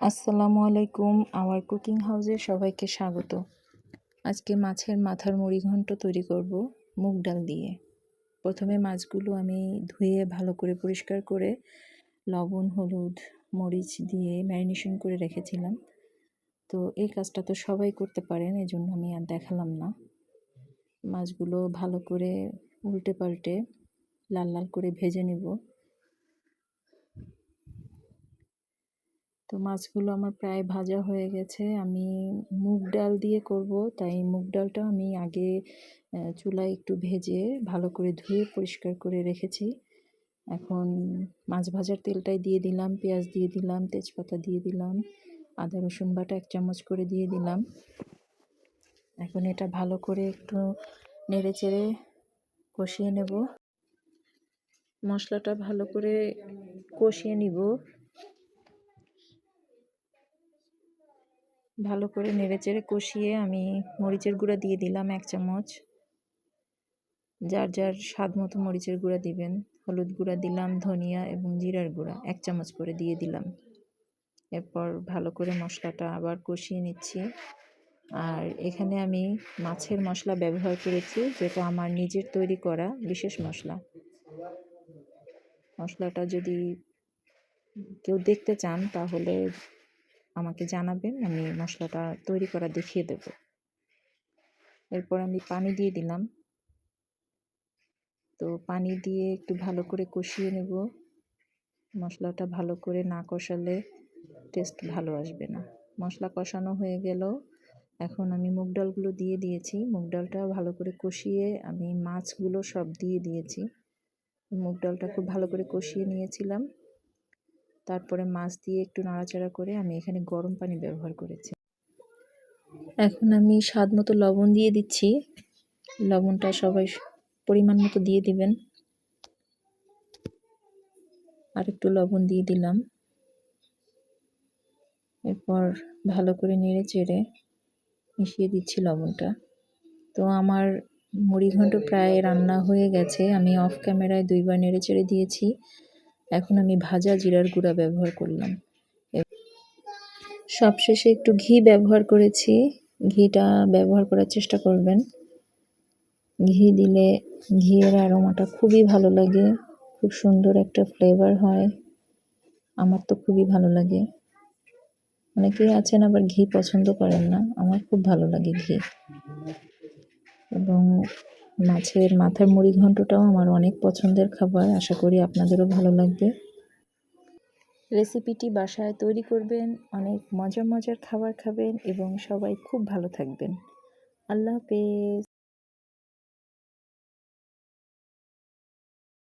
আসসালামু আলাইকুম আমার কুকিং হাউসে সবাইকে স্বাগত। আজকে মাছের মাথার মুড়ি ঘন্ট তৈরি করব মুগ ডাল দিয়ে। প্রথমে মাছগুলো আমি ধুয়ে ভালো করে পরিষ্কার করে লবণ, হলুদ, মরিচ দিয়ে ম্যারিনেশন করে রেখেছিলাম। তো এই কাজটা তো সবাই করতে পারেন এই জন্য আমি আর দেখালাম না। মাছগুলো ভালো করে উল্টে পাল্টে লাল লাল করে ভেজে নেব। তো মাছগুলো আমার প্রায় ভাজা হয়ে গেছে। আমি মুগ ডাল দিয়ে করব, তাই মুগ ডালটা আমি আগে চুলায় একটু ভেজে ভালো করে ধুয়ে পরিষ্কার করে রেখেছি। এখন মাছ ভাজার তেলটাই দিয়ে দিলাম, পেঁয়াজ দিয়ে দিলাম, তেজপাতা দিয়ে দিলাম, আদা, রসুন বাটা এক চামচ করে দিয়ে দিলাম। এখন এটা ভালো করে একটু নেড়ে চেড়ে কষিয়ে নেব। মশলাটা ভালো করে কষিয়ে নিব। ভালো করে নেড়েচেড়ে কষিয়ে আমি মরিচের গুঁড়া দিয়ে দিলাম এক চামচ। যার যার স্বাদ মতো মরিচের গুঁড়া দিবেন। হলুদ গুঁড়া দিলাম, ধনিয়া এবং জিরার গুঁড়া এক চামচ করে দিয়ে দিলাম। এরপর ভালো করে মশলাটা আবার কষিয়ে নিচ্ছি। আর এখানে আমি মাছের মশলা ব্যবহার করেছি, যেটা আমার নিজের তৈরি করা বিশেষ মশলা। মশলাটা যদি কেউ দেখতে চান, তাহলে আমাকে জানাবেন, আমি মশলাটা তৈরি করা দেখিয়ে দেব। এরপর আমি পানি দিয়ে দিলাম। তো পানি দিয়ে একটু ভালো করে কষিয়ে নেব। মশলাটা ভালো করে না কষালে টেস্ট ভালো আসবে না। মশলা কষানো হয়ে গেল। এখন আমি মুগ ডালগুলো দিয়ে দিয়েছি। মুগ ডালটা ভালো করে কষিয়ে আমি মাছগুলো সব দিয়ে দিয়েছি। মুগ ডালটা খুব ভালো করে কষিয়ে নিয়েছিলাম। তারপরে মাছ দিয়ে একটু নাড়াচাড়া করে আমি এখানে গরম পানি ব্যবহার করেছি। এখন আমি স্বাদ মতো লবণ দিয়ে দিচ্ছি। লবণটা সবাই পরিমাণ মতো দিয়ে দিবেন। আর একটু লবণ দিয়ে দিলাম। এরপর ভালো করে নেড়ে চেড়ে মিশিয়ে দিচ্ছি লবণটা। তো আমার মুড়ি ঘন্ট প্রায় রান্না হয়ে গেছে। আমি অফ ক্যামেরায় দুইবার নেড়ে চেড়ে দিয়েছি। এখন আমি ভাজা জিরার গুঁড়া ব্যবহার করলাম। সবশেষে একটু ঘি ব্যবহার করেছি। ঘিটা ব্যবহার করার চেষ্টা করবেন। ঘি দিলে ঘিয়ের অ্যারোমাটা খুবই ভালো লাগে। খুব সুন্দর একটা ফ্লেভার হয়। আমার তো খুবই ভালো লাগে। অনেকেই আছেন আবার ঘি পছন্দ করেন না। আমার খুব ভালো লাগে ঘি। এবং মাছের মাথার মুড়ি ঘন্টটাও আমার অনেক পছন্দের খাবার। আশা করি আপনাদেরও ভালো লাগবে। রেসিপিটি বাসায় তৈরি করবেন, অনেক মজার মজার খাবার খাবেন এবং সবাই খুব ভালো থাকবেন। আল্লাহ হাফেজ।